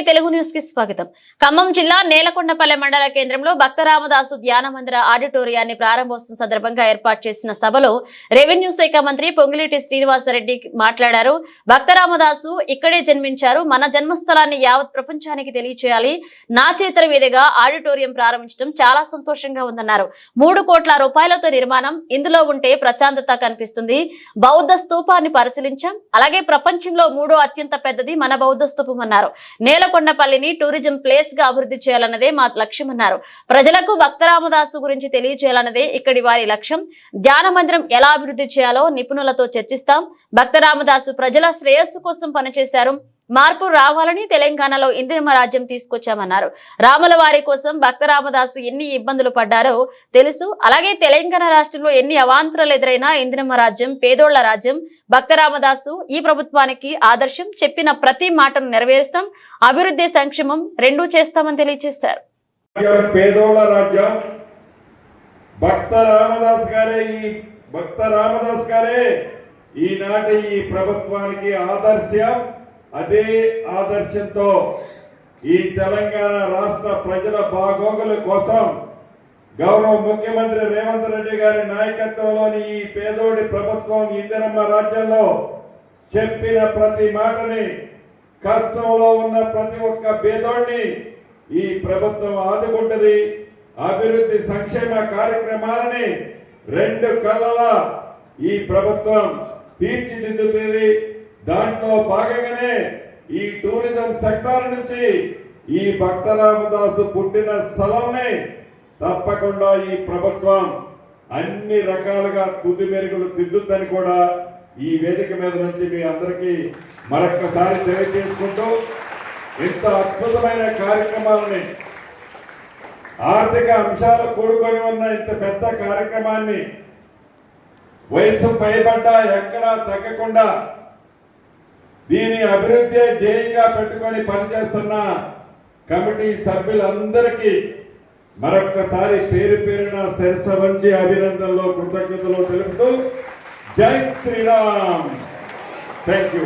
TV Telugu న్యూస్కి స్వాగతం. ఖమ్మం జిల్లా నేలకొండపల్లె మండల కేంద్రంలో భక్త రామదాసు ధ్యాన మందిర ఆడిటోరియాన్ని ప్రారంభోత్సవం సందర్భంగా ఏర్పాటు చేసిన సభలో రెవెన్యూ శాఖ మంత్రి పొంగిలేటి శ్రీనివాసరెడ్డి మాట్లాడారు. భక్త రామదాసు ఇక్కడే జన్మించారు. మన జన్మస్థలాన్ని యావత్ ప్రపంచానికి తెలియచేయాలి. నా చేతుల మీదుగా ఆడిటోరియం ప్రారంభించడం చాలా సంతోషంగా ఉందన్నారు. మూడు కోట్ల రూపాయలతో నిర్మాణం. ఇందులో ఉంటే ప్రశాంతత కనిపిస్తుంది. బౌద్ధ స్తూపాన్ని పరిశీలించాం. అలాగే ప్రపంచంలో మూడో అత్యంత పెద్దది మన బౌద్ధ స్తూపం అన్నారు. నేల కొండపల్లిని టూరిజం ప్లేస్గా అభివృద్ధి చేయాలన్నదే మా లక్ష్యం అన్నారు. ప్రజలకు భక్తరామదాసు గురించి తెలియచేయాలన్నదే ఇక్కడి వారి లక్ష్యం. ధ్యాన మందిరం ఎలా అభివృద్ధి చేయాలో నిపుణులతో చర్చిస్తాం. భక్తరామదాసు ప్రజల శ్రేయస్సు కోసం పనిచేశారు. మార్పు రావాలని తెలంగాణలో ఇందిరమ రాజ్యం తీసుకొచ్చామన్నారు. రాముల వారి కోసం భక్తరామదాసు ఎన్ని ఇబ్బందులు పడ్డారో తెలుసు. అలాగే తెలంగాణ రాష్ట్రంలో ఎన్ని అవాంతరాలు ఎదురైనా ఇందిరమ రాజ్యం పేదోళ్ళ రాజ్యం భక్తరామదాసు ఈ ప్రభుత్వానికి ఆదర్శం. చెప్పిన ప్రతి మాటను నెరవేరుస్తాం. అభివృద్ధి సంక్షేమం రెండూ చేస్తామని తెలియజేశారు. రాజ్యం. భక్త రామదాస్ గారే ఈ భక్త రామదాస్ గారే. ఈనాటి ఈ ప్రభుత్వానికి ఆదర్శం. అదే ఆదర్శంతో ఈ తెలంగాణ రాష్ట్ర ప్రజల బాగోగుల కోసం గౌరవ ముఖ్యమంత్రి రేవంత్ రెడ్డి గారి నాయకత్వంలోని ఈ పేదోడి ప్రభుత్వం ఇందిరమ్మ రాజ్యంలో చెప్పిన ప్రతి మాటని కష్టంలో ఉన్న ప్రతి ఒక్క పేదోడిని ఈ ప్రభుత్వం ఆదుకుంటది. అభివృద్ధి సంక్షేమ కార్యక్రమాలని రెండు కళ్ళల ఈ ప్రభుత్వం తీర్చిదిద్దుతుంది. దాంట్లో భాగంగానే ఈ టూరిజం సెక్టార్ నుంచి ఈ భక్తరామదాసు పుట్టిన స్థలంని తప్పకుండా ఈ ప్రభుత్వం అన్ని రకాలుగా తుది మెరుగులు దిద్దుద్దని కూడా ఈ వేదిక మీద నుంచి మీ అందరికీ మరొక్కసారి తెలియజేసుకుంటూ ఇంత అద్భుతమైన కార్యక్రమాలని ఆర్థిక అంశాలు కూడుకొని ఉన్న ఇంత పెద్ద కార్యక్రమాన్ని వయసు పైబడ్డా ఎక్కడా తగ్గకుండా దీని అభివృద్ధి ధ్యేయంగా పెట్టుకొని పనిచేస్తున్న కమిటీ సభ్యులందరికీ మరొక్కసారి పేరు పేరున శిరస వంచి అభినందనలు కృతజ్ఞతలు తెలుపుతూ జై శ్రీరామ్. Thank you